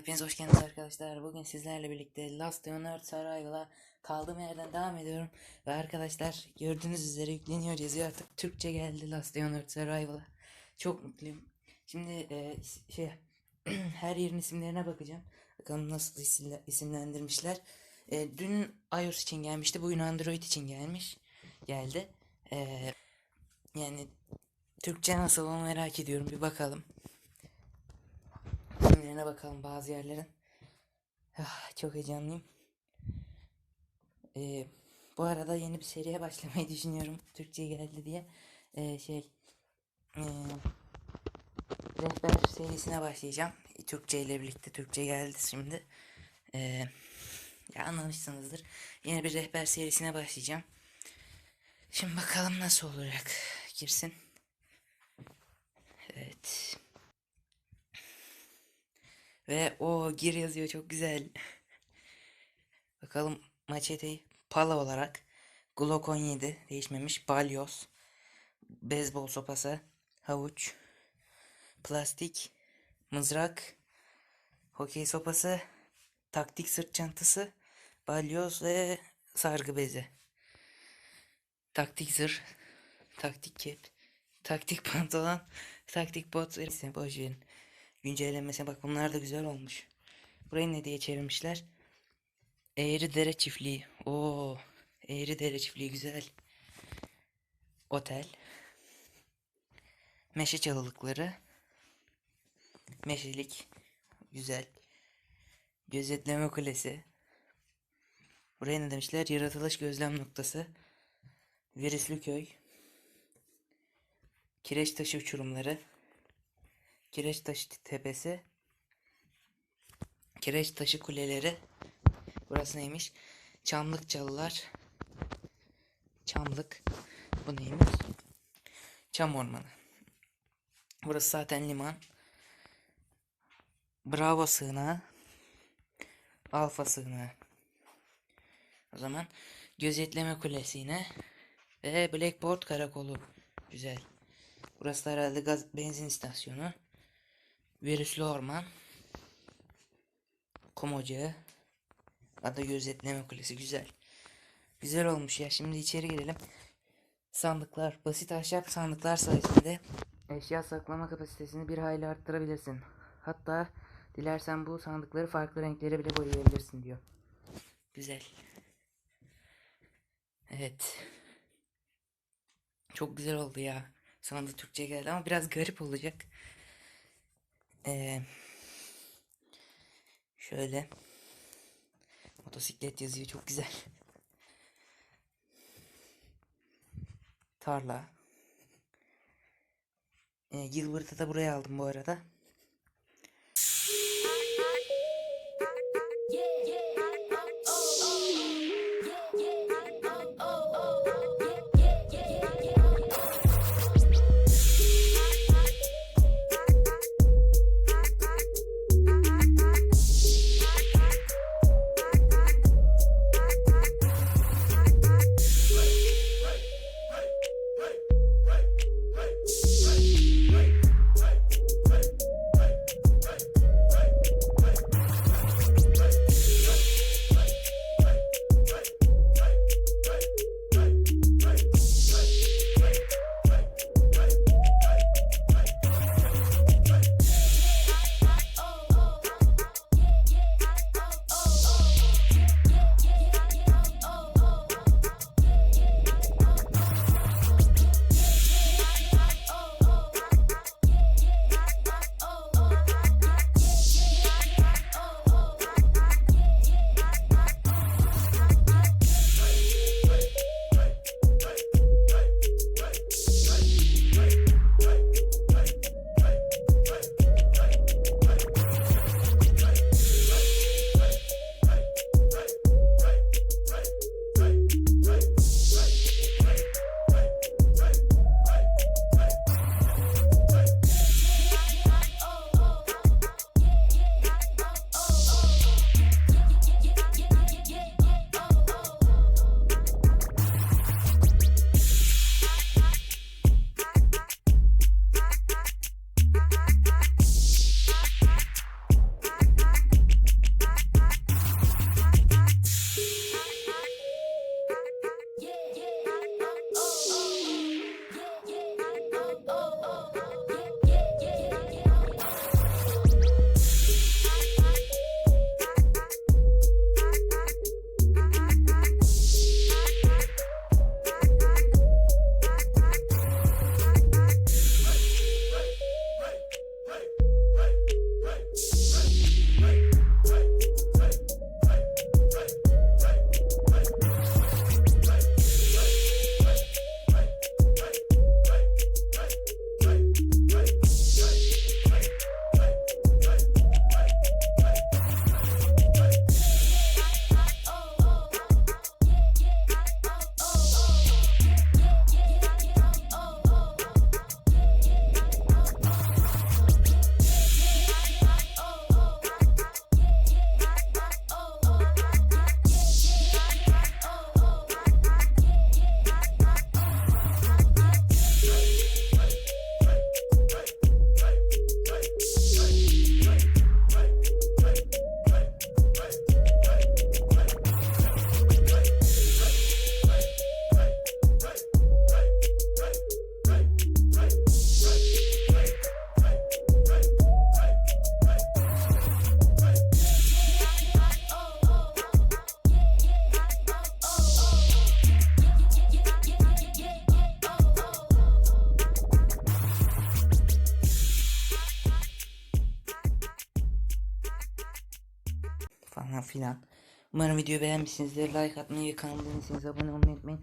hepiniz hoş geldiniz arkadaşlar. Bugün sizlerle birlikte Last on Earth Survival'a kaldığım yerden devam ediyorum. Ve arkadaşlar gördüğünüz üzere yükleniyor yazıyor artık Türkçe geldi Last on Earth Survival'a. Çok mutluyum. Şimdi e, şey her yerin isimlerine bakacağım. Bakalım nasıl isimle- isimlendirmişler. E, dün iOS için gelmişti. Bugün Android için gelmiş. Geldi. E, yani Türkçe nasıl onu merak ediyorum. Bir bakalım. İsimlerine bakalım bazı yerlerin. Ah, çok heyecanlıyım. Ee, bu arada yeni bir seriye başlamayı düşünüyorum. Türkçe geldi diye. Ee, şey ee, rehber serisine başlayacağım. Türkçe ile birlikte Türkçe geldi şimdi. Ee, ya anlamışsınızdır. Yeni bir rehber serisine başlayacağım. Şimdi bakalım nasıl olacak. Girsin. Evet. Ve o gir yazıyor çok güzel. Bakalım maçeteyi pala olarak Glock 17 değişmemiş. Balyoz. Beyzbol sopası. Havuç. Plastik. Mızrak. Hokey sopası. Taktik sırt çantası. Balyoz ve sargı bezi. Taktik zırh. Taktik kep. Taktik pantolon. Taktik bot. Boş verin. Güncellenmesine bak bunlar da güzel olmuş. Burayı ne diye çevirmişler? Eğri Dere Çiftliği. Oo, Eğri Dere Çiftliği güzel. Otel. Meşe çalılıkları. Meşelik. Güzel. Gözetleme kulesi. Buraya ne demişler? Yaratılış gözlem noktası. Virüslü köy. Kireç taşı uçurumları. Kireç taşı tepesi. Kireç taşı kuleleri. Burası neymiş? Çamlık çalılar. Çamlık. Bu neymiş? Çam ormanı. Burası zaten liman. Bravo sığınağı. Alfa sığınağı. O zaman gözetleme kulesi yine. Ve Blackboard karakolu. Güzel. Burası da herhalde gaz benzin istasyonu. Virüslü orman. Kum ocağı. Ada gözetleme kulesi güzel. Güzel olmuş ya. Şimdi içeri girelim. Sandıklar. Basit ahşap sandıklar sayesinde eşya saklama kapasitesini bir hayli arttırabilirsin. Hatta dilersen bu sandıkları farklı renklere bile boyayabilirsin diyor. Güzel. Evet. Çok güzel oldu ya. Sonunda Türkçe geldi ama biraz garip olacak. Ee, şöyle motosiklet yazıyor çok güzel. Tarla. Ee, Gilbert'ı da buraya aldım bu arada. Falan filan. Umarım videoyu beğenmişsinizdir. Like atmayı, kanalıma değilseniz abone olmayı unutmayın.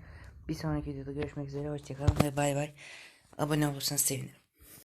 Bir sonraki videoda görüşmek üzere. Hoşçakalın ve bay bay. Abone olursanız sevinirim.